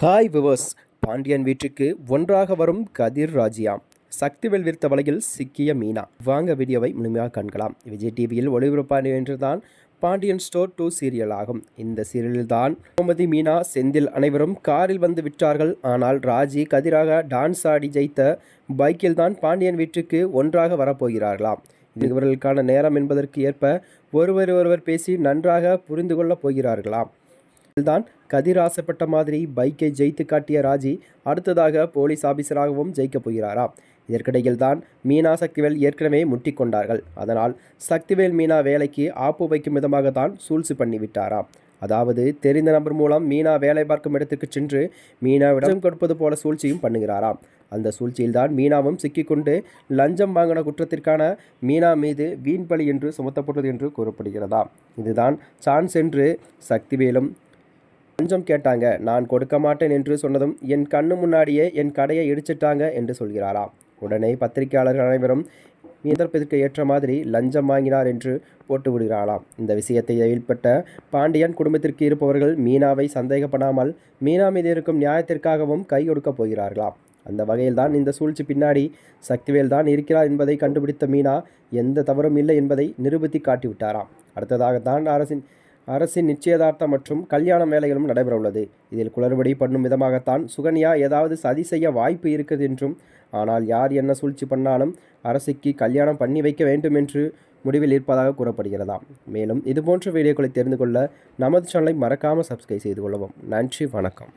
Hi viewers Pandian வீட்டுக்கு ஒன்றாக வரும் கதிர் ராஜியாம் சக்திவேல் விருத்த வலையில் சிக்கிய மீனா. வாங்க வீடியோவை முழுமையாக காண்கலாம். விஜய் டிவியில் ஒளிபரப்பான என்றுதான் பாண்டியன் ஸ்டோர் டூ சீரியல் ஆகும். இந்த சீரியலில் தான் கோமதி மீனா செந்தில் அனைவரும் காரில் வந்து விற்றார்கள் ஆனால் ராஜி கதிராக டான்ஸ் ஆடி ஜெயித்த பைக்கில் தான் பாண்டியன் வீட்டுக்கு ஒன்றாக வரப்போகிறார்களாம். இது இவர்களுக்கான நேரம் என்பதற்கு ஏற்ப ஒருவர் ஒருவர் பேசி நன்றாக புரிந்து கொள்ளப் போகிறார்களாம். தான் கதிர் ஆசைப்பட்ட மாதிரி பைக்கை ஜெயித்து காட்டிய ராஜி அடுத்ததாக போலீஸ் ஆபீசராகவும் ஜெயிக்கப் போகிறாராம் இதற்கிடையில் தான் மீனா சக்திவேல் ஏற்கனவே முட்டிக்கொண்டார்கள் அதனால் சக்திவேல் மீனா வேலைக்கு ஆப்பு வைக்கும் விதமாக தான் சூழ்ச்சி பண்ணிவிட்டாராம் அதாவது தெரிந்த நபர் மூலம் மீனா வேலை பார்க்கும் இடத்துக்கு சென்று மீனாவிடம் கொடுப்பது போல சூழ்ச்சியும் பண்ணுகிறாராம் அந்த சூழ்ச்சியில்தான் மீனாவும் சிக்கிக்கொண்டு லஞ்சம் வாங்கின குற்றத்திற்கான மீனா மீது வீண் பலி என்று சுமத்தப்பட்டது என்று கூறப்படுகிறதா? இதுதான் சான்ஸ் என்று சக்திவேலும் லஞ்சம் கேட்டாங்க. நான் கொடுக்க மாட்டேன் என்று சொன்னதும் என் கண்ணு முன்னாடியே என் கடையை இடிச்சிட்டாங்க என்று சொல்கிறாராம். உடனே பத்திரிகையாளர்கள் அனைவரும் எதிர்ப்பதற்கு ஏற்ற மாதிரி லஞ்சம் வாங்கினார் என்று போட்டு விடுகிறாளாம் இந்த விஷயத்தை வெளிப்பட்ட பாண்டியன் குடும்பத்திற்கு இருப்பவர்கள் மீனாவை சந்தேகப்படாமல் மீனா மீது இருக்கும் நியாயத்திற்காகவும் கை கொடுக்கப் போகிறார்களாம். அந்த வகையில்தான் இந்த சூழ்ச்சி பின்னாடி சக்திவேல் தான் இருக்கிறார் என்பதை கண்டுபிடித்த மீனா எந்த தவறும் இல்லை என்பதை நிரூபித்து காட்டிவிட்டாராம். அடுத்ததாகத்தான் அரசின் அரசின் நிச்சயதார்த்தம் மற்றும் கல்யாண வேலைகளும் நடைபெற உள்ளது இதில் குளறுபடி பண்ணும் விதமாகத்தான் சுகன்யா ஏதாவது சதி செய்ய வாய்ப்பு இருக்குது என்றும் ஆனால் யார் என்ன சூழ்ச்சி பண்ணாலும் அரசுக்கு கல்யாணம் பண்ணி வைக்க வேண்டும் என்று முடிவில் இருப்பதாக கூறப்படுகிறதாம். மேலும் இதுபோன்ற வீடியோக்களை தெரிந்து கொள்ள நமது சேனலை மறக்காமல் சப்ஸ்கிரைப் செய்து கொள்ளவும். நன்றி வணக்கம்.